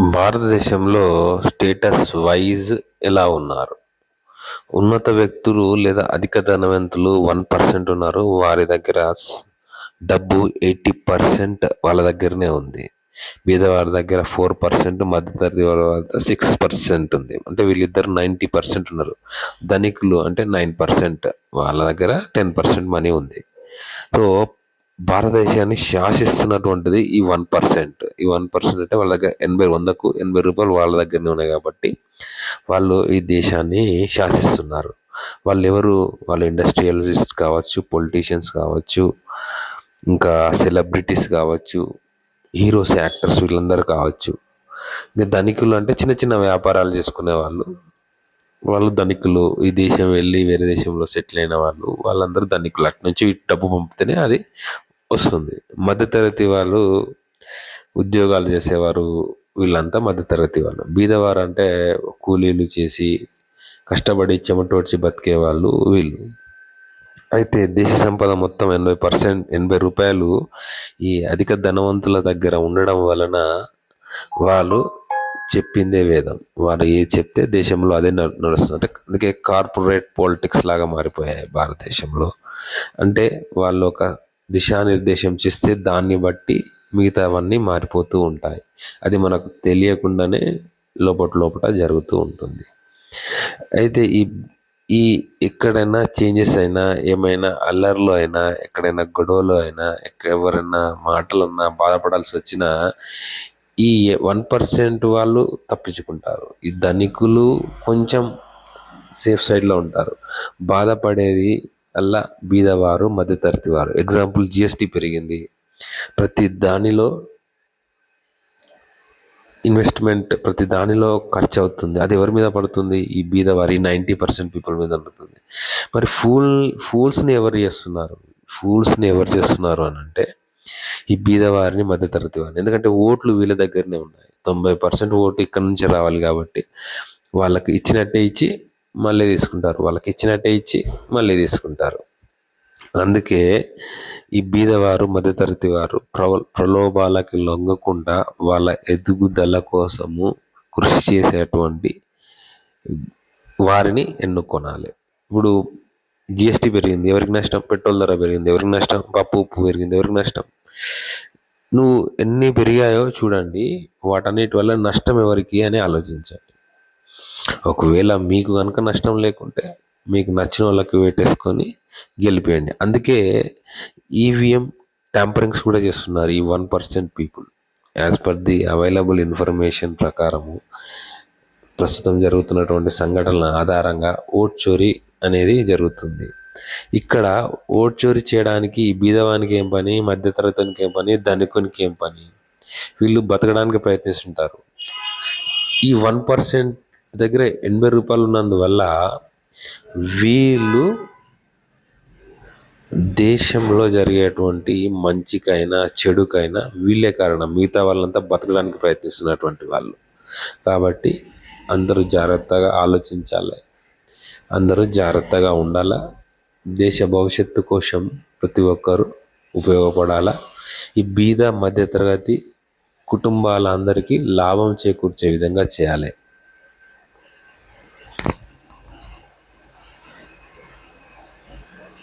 భారతదేశంలో status wise ఎలా ఉన్నారు? ఉన్నత వ్యక్తులు లేదా అధిక ధనవంతులు వన్ పర్సెంట్ ఉన్నారు. వారి దగ్గర డబ్బు ఎయిటీ పర్సెంట్ వాళ్ళ దగ్గరనే ఉంది. బీదవారి దగ్గర ఫోర్ పర్సెంట్ మధ్యతరగతి వారి సిక్స్ పర్సెంట్ ఉంది. అంటే వీళ్ళిద్దరు నైంటీ పర్సెంట్ ఉన్నారు. ధనికులు అంటే నైన్ పర్సెంట్ వాళ్ళ దగ్గర టెన్ పర్సెంట్ మనీ ఉంది. సో భారతదేశాన్ని శాసిస్తున్నటువంటిది ఈ వన్ పర్సెంట్. ఈ వన్ పర్సెంట్ అంటే వాళ్ళ దగ్గర ఎనభై వందకు ఎనభై రూపాయలు వాళ్ళ దగ్గరనే ఉన్నాయి కాబట్టి వాళ్ళు ఈ దేశాన్ని శాసిస్తున్నారు. వాళ్ళు ఎవరు వాళ్ళు ఇండస్ట్రియలిస్ట్ కావచ్చు పొలిటీషియన్స్ కావచ్చు ఇంకా సెలబ్రిటీస్ కావచ్చు హీరోస్ యాక్టర్స్ వీళ్ళందరూ కావచ్చు. ఇంకా ధనికులు అంటే చిన్న చిన్న వ్యాపారాలు చేసుకునే వాళ్ళు. వాళ్ళు ధనికులు ఈ దేశం వెళ్ళి వేరే దేశంలో సెటిల్ అయిన వాళ్ళు వాళ్ళందరూ ధనికులు. అటు నుంచి డబ్బు పంపితేనే అది వస్తుంది. మధ్యతరగతి వాళ్ళు ఉద్యోగాలు చేసేవారు వీళ్ళంతా మధ్యతరగతి వాళ్ళు. బీదవారు అంటే కూలీలు చేసి కష్టపడి చెమటోడ్చి బతికే వాళ్ళు వీళ్ళు. అయితే దేశ సంపద మొత్తం ఎనభై పర్సెంట్ ఎనభై రూపాయలు ఈ అధిక ధనవంతుల దగ్గర ఉండడం వలన వాళ్ళు చెప్పిందే వేదం. వారు ఏది చెప్తే దేశంలో అదే నడుస్తుంది. అంటే అందుకే కార్పొరేట్ పాలిటిక్స్ లాగా మారిపోయాయి భారతదేశంలో. అంటే వాళ్ళు ఒక దిశానిర్దేశం చేస్తే దాన్ని బట్టి మిగతావన్నీ మారిపోతూ ఉంటాయి. అది మనకు తెలియకుండానే లోపల లోపట జరుగుతూ ఉంటుంది. అయితే ఈ ఈ ఎక్కడైనా చేంజెస్ అయినా ఏమైనా అల్లర్లు అయినా ఎక్కడైనా గొడవలు అయినా ఎవరైనా మాటలున్నా బాధపడాల్సి వచ్చినా ఈ వన్ పర్సెంట్ వాళ్ళు తప్పించుకుంటారు. ఈ ధనికులు కొంచెం సేఫ్ సైడ్లో ఉంటారు. బాధపడేది అలా బీదవారు మధ్యతరగతి వారు. ఎగ్జాంపుల్ జిఎస్టీ పెరిగింది. ప్రతి దానిలో ఇన్వెస్ట్మెంట్ ప్రతి దానిలో ఖర్చు అవుతుంది. అది ఎవరి మీద పడుతుంది? ఈ బీదవారి నైంటీ పర్సెంట్ పీపుల్ మీద పడుతుంది. మరి ఫూల్ ఫూల్స్ని ఎవరు చేస్తున్నారు? ఫూల్స్ని ఎవరు చేస్తున్నారు అని అంటే ఈ బీదవారిని మధ్యతరగతి వారిని. ఎందుకంటే ఓట్లు వీళ్ళ దగ్గరనే ఉన్నాయి. తొంభై పర్సెంట్ ఓటు ఇక్కడ నుంచి రావాలి కాబట్టి వాళ్ళకి ఇచ్చినట్టే ఇచ్చి మళ్ళీ తీసుకుంటారు. వాళ్ళకి ఇచ్చినట్టే ఇచ్చి మళ్ళీ తీసుకుంటారు. అందుకే ఈ బీదవారు మధ్యతరగతి వారు ప్రవ ప్రలోభాలకి లొంగకుండా వాళ్ళ ఎదుగుదల కోసము కృషి చేసేటువంటి వారిని ఎన్నుకొనాలి. ఇప్పుడు జిఎస్టీ పెరిగింది ఎవరికి నష్టం? పెట్రోల్ ధర పెరిగింది ఎవరికి నష్టం? పప్పు ఉప్పు పెరిగింది ఎవరికి నష్టం? నువ్వు ఎన్ని పెరిగాయో చూడండి వాటన్నిటి వల్ల నష్టం ఎవరికి అని ఆలోచించండి ఒకవేళ మీకు కనుక నష్టం లేకుంటే మీకు నచ్చిన వాళ్ళకి వేటేసుకొని గెలిపేయండి. అందుకే ఈవీఎం ట్యాంపరింగ్స్ కూడా చేస్తున్నారు ఈ one percent people as per the available information ప్రకారము ప్రస్తుతం జరుగుతున్నటువంటి సంఘటనల ఆధారంగా ఓట్ చోరీ అనేది జరుగుతుంది. ఇక్కడ ఓట్ చోరీ చేయడానికి బీదవానికి ఏం పని మధ్యతరగతికి ఏం పని ధనికునికి ఏం పని? వీళ్ళు బతకడానికి ప్రయత్నిస్తుంటారు. ఈ వన్ పర్సెంట్ దగ్గర ఎనభై రూపాయలు ఉన్నందువల్ల వీళ్ళు దేశంలో జరిగేటువంటి మంచికైనా చెడుకైనా వీళ్ళే కారణం. మిగతా వాళ్ళంతా బతకడానికి ప్రయత్నిస్తున్నటువంటి వాళ్ళు. కాబట్టి అందరూ జాగ్రత్తగా ఆలోచించాలి. అందరూ జాగ్రత్తగా ఉండాలా. దేశ భవిష్యత్తు కోసం ప్రతి ఒక్కరూ ఉపయోగపడాలా. ఈ బీద మధ్యతరగతి కుటుంబాలందరికీ లాభం చేకూర్చే విధంగా చేయాలి.